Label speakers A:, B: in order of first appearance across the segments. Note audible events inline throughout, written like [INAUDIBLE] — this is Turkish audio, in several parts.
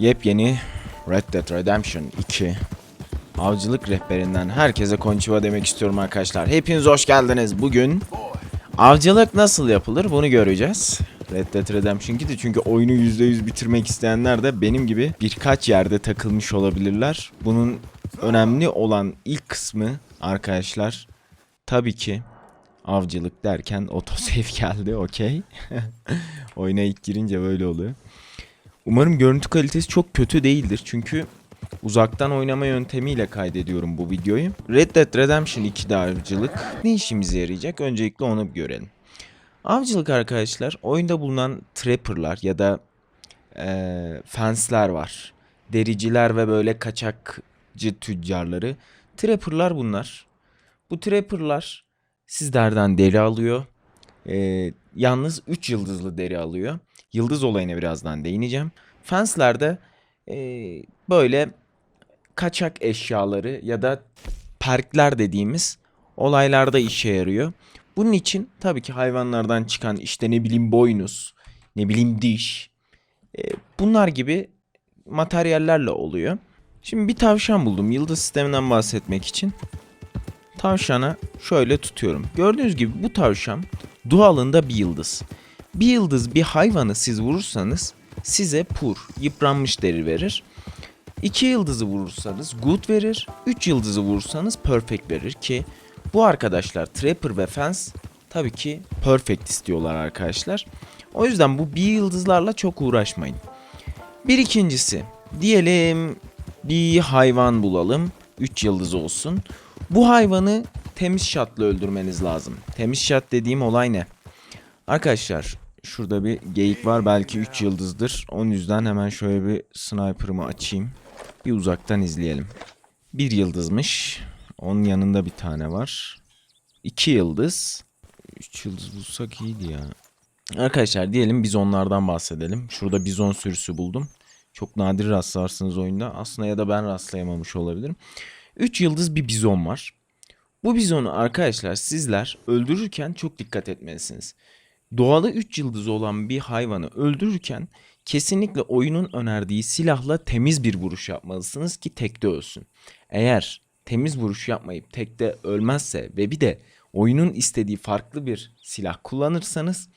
A: Yepyeni Red Dead Redemption 2 Avcılık rehberinden herkese konnichiwa demek istiyorum arkadaşlar. Hepiniz hoş geldiniz. Bugün avcılık nasıl yapılır bunu göreceğiz. Red Dead Redemption 2'de çünkü oyunu %100 bitirmek isteyenler de benim gibi birkaç yerde takılmış olabilirler. Bunun önemli olan ilk kısmı arkadaşlar tabii ki avcılık derken otosave [LAUGHS] geldi okey. [LAUGHS] Oyuna ilk girince böyle oluyor. Umarım görüntü kalitesi çok kötü değildir çünkü uzaktan oynama yöntemiyle kaydediyorum bu videoyu. Red Dead Redemption 2'de avcılık ne işimize yarayacak? Öncelikle onu bir görelim. Avcılık arkadaşlar oyunda bulunan trapperlar ya da eee fensler var. Dericiler ve böyle kaçakçı tüccarları. Trapperlar bunlar. Bu trapperlar sizlerden deri alıyor. Eee, yalnız 3 yıldızlı deri alıyor. Yıldız olayına birazdan değineceğim. Fenslerde eee, böyle kaçak eşyaları ya da perkler dediğimiz olaylarda işe yarıyor. Bunun için tabii ki hayvanlardan çıkan işte ne bileyim boynuz, ne bileyim diş, e, bunlar gibi materyallerle oluyor. Şimdi bir tavşan buldum yıldız sisteminden bahsetmek için. Tavşana şöyle tutuyorum. Gördüğünüz gibi bu tavşan doğalında bir yıldız. Bir yıldız bir hayvanı siz vurursanız size pur, yıpranmış deri verir. İki yıldızı vurursanız good verir. Üç yıldızı vurursanız perfect verir ki bu arkadaşlar Trapper ve Fence tabii ki perfect istiyorlar arkadaşlar. O yüzden bu bir yıldızlarla çok uğraşmayın. Bir ikincisi diyelim bir hayvan bulalım. 3 yıldız olsun. Bu hayvanı temiz şatla öldürmeniz lazım. Temiz şat dediğim olay ne? Arkadaşlar şurada bir geyik var belki 3 yıldızdır. Onun yüzden hemen şöyle bir sniper'ımı açayım. Bir uzaktan izleyelim. Bir yıldızmış. Onun yanında bir tane var. 2 yıldız. 3 yıldız bulsak iyiydi ya. Arkadaşlar diyelim biz onlardan bahsedelim. Şurada bizon sürüsü buldum. Çok nadir rastlarsınız oyunda. Aslında ya da ben rastlayamamış olabilirim. 3 yıldız bir bizon var. Bu bizonu arkadaşlar sizler öldürürken çok dikkat etmelisiniz. Doğalı 3 yıldız olan bir hayvanı öldürürken kesinlikle oyunun önerdiği silahla temiz bir vuruş yapmalısınız ki tekte ölsün. Eğer temiz vuruş yapmayıp tekte ölmezse ve bir de oyunun istediği farklı bir silah kullanırsanız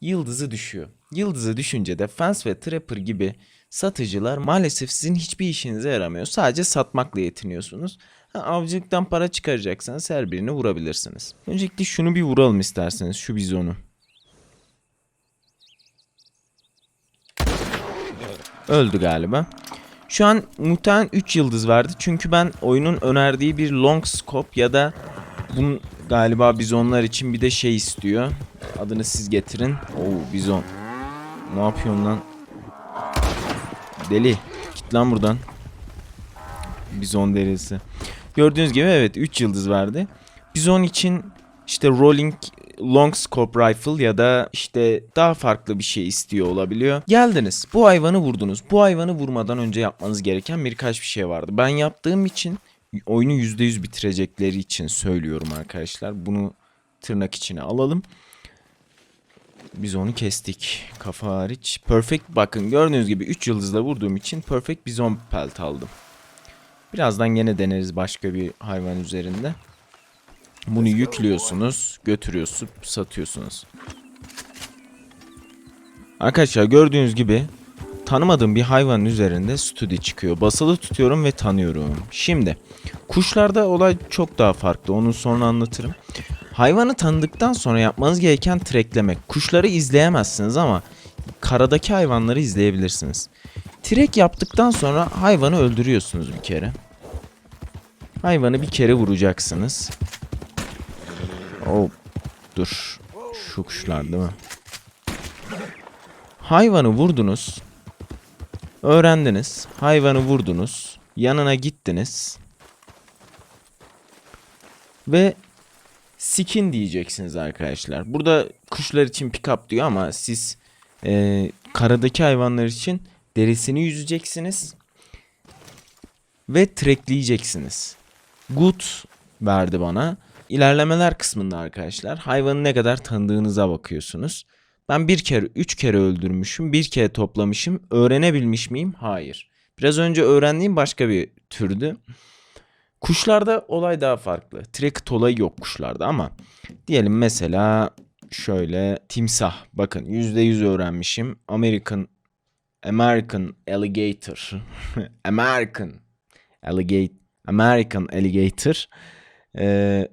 A: yıldızı düşüyor. Yıldızı düşünce de Fence ve Trapper gibi satıcılar maalesef sizin hiçbir işinize yaramıyor. Sadece satmakla yetiniyorsunuz. Avcılıktan para çıkaracaksanız her birini vurabilirsiniz. Öncelikle şunu bir vuralım isterseniz şu bizonu. Öldü galiba. Şu an muhtemelen 3 yıldız verdi. Çünkü ben oyunun önerdiği bir long scope ya da bunun galiba bizonlar için bir de şey istiyor. Adını siz getirin. Oo bizon. Ne yapıyorsun lan? Deli. Git lan buradan. Bizon derisi. Gördüğünüz gibi evet 3 yıldız verdi. Bizon için işte rolling long scope rifle ya da işte daha farklı bir şey istiyor olabiliyor. Geldiniz. Bu hayvanı vurdunuz. Bu hayvanı vurmadan önce yapmanız gereken birkaç bir şey vardı. Ben yaptığım için oyunu %100 bitirecekleri için söylüyorum arkadaşlar. Bunu tırnak içine alalım. Biz onu kestik. Kafa hariç. Perfect bakın gördüğünüz gibi 3 yıldızla vurduğum için perfect bizon pelt aldım. Birazdan gene deneriz başka bir hayvan üzerinde. Bunu yüklüyorsunuz, götürüyorsunuz, satıyorsunuz. Arkadaşlar gördüğünüz gibi tanımadığım bir hayvanın üzerinde studi çıkıyor. Basılı tutuyorum ve tanıyorum. Şimdi kuşlarda olay çok daha farklı. Onu sonra anlatırım. Hayvanı tanıdıktan sonra yapmanız gereken treklemek. Kuşları izleyemezsiniz ama karadaki hayvanları izleyebilirsiniz. Trek yaptıktan sonra hayvanı öldürüyorsunuz bir kere. Hayvanı bir kere vuracaksınız. Oh, dur. Şu kuşlar değil mi? Hayvanı vurdunuz. Öğrendiniz. Hayvanı vurdunuz. Yanına gittiniz. Ve skin diyeceksiniz arkadaşlar. Burada kuşlar için pick up diyor ama siz e, karadaki hayvanlar için derisini yüzeceksiniz. Ve trekleyeceksiniz. Good verdi bana. İlerlemeler kısmında arkadaşlar hayvanı ne kadar tanıdığınıza bakıyorsunuz. Ben bir kere, üç kere öldürmüşüm, bir kere toplamışım. Öğrenebilmiş miyim? Hayır. Biraz önce öğrendiğim başka bir türdü. Kuşlarda olay daha farklı. Tracket olayı yok kuşlarda ama diyelim mesela şöyle timsah. Bakın %100 öğrenmişim. American American alligator. [LAUGHS] American alligator. American alligator. Ee,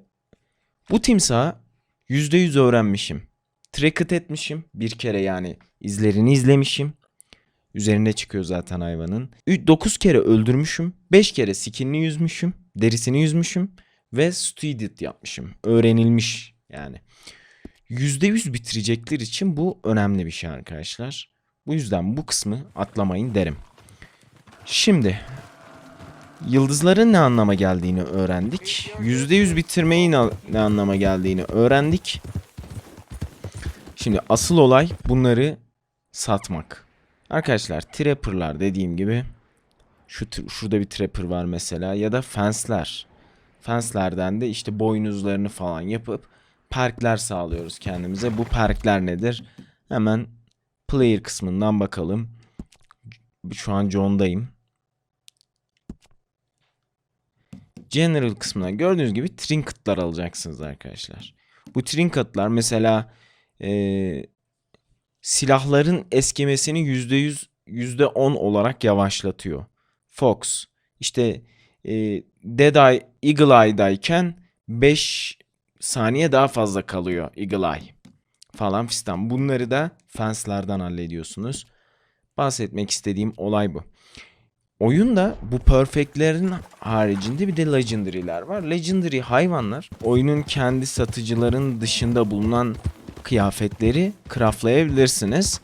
A: bu timsahı %100 öğrenmişim. Tracket etmişim. Bir kere yani izlerini izlemişim. Üzerinde çıkıyor zaten hayvanın. 9 kere öldürmüşüm. 5 kere skinini yüzmüşüm. Derisini yüzmüşüm. Ve student yapmışım. Öğrenilmiş yani. %100 bitirecekler için bu önemli bir şey arkadaşlar. Bu yüzden bu kısmı atlamayın derim. Şimdi yıldızların ne anlama geldiğini öğrendik. %100 bitirmeyi ne, anlama geldiğini öğrendik. Şimdi asıl olay bunları satmak. Arkadaşlar trapper'lar dediğim gibi şu şurada bir trapper var mesela ya da fensler. Fenslerden de işte boynuzlarını falan yapıp perkler sağlıyoruz kendimize. Bu perkler nedir? Hemen player kısmından bakalım. Şu an John'dayım. General kısmına gördüğünüz gibi trinket'lar alacaksınız arkadaşlar. Bu trinket'lar mesela eee, silahların eskimesini %100 %10 olarak yavaşlatıyor. Fox işte eee Dead Eye, Eagle Eye'dayken 5 saniye daha fazla kalıyor Eagle Eye falan fistan. Bunları da fenslerden hallediyorsunuz. Bahsetmek istediğim olay bu. Oyunda bu perfectlerin haricinde bir de legendary'ler var. Legendary hayvanlar oyunun kendi satıcıların dışında bulunan kıyafetleri craftlayabilirsiniz.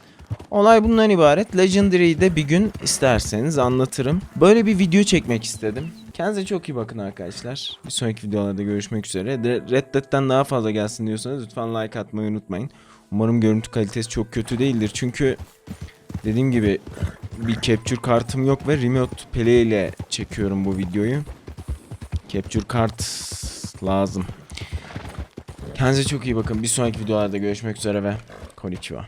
A: Olay bundan ibaret. Legendary'yi de bir gün isterseniz anlatırım. Böyle bir video çekmek istedim. Kendinize çok iyi bakın arkadaşlar. Bir sonraki videolarda görüşmek üzere. Red Dead'den daha fazla gelsin diyorsanız lütfen like atmayı unutmayın. Umarım görüntü kalitesi çok kötü değildir. Çünkü dediğim gibi bir capture kartım yok ve remote play ile çekiyorum bu videoyu. Capture kart lazım. Kendinize çok iyi bakın. Bir sonraki videolarda görüşmek üzere ve konnichiwa.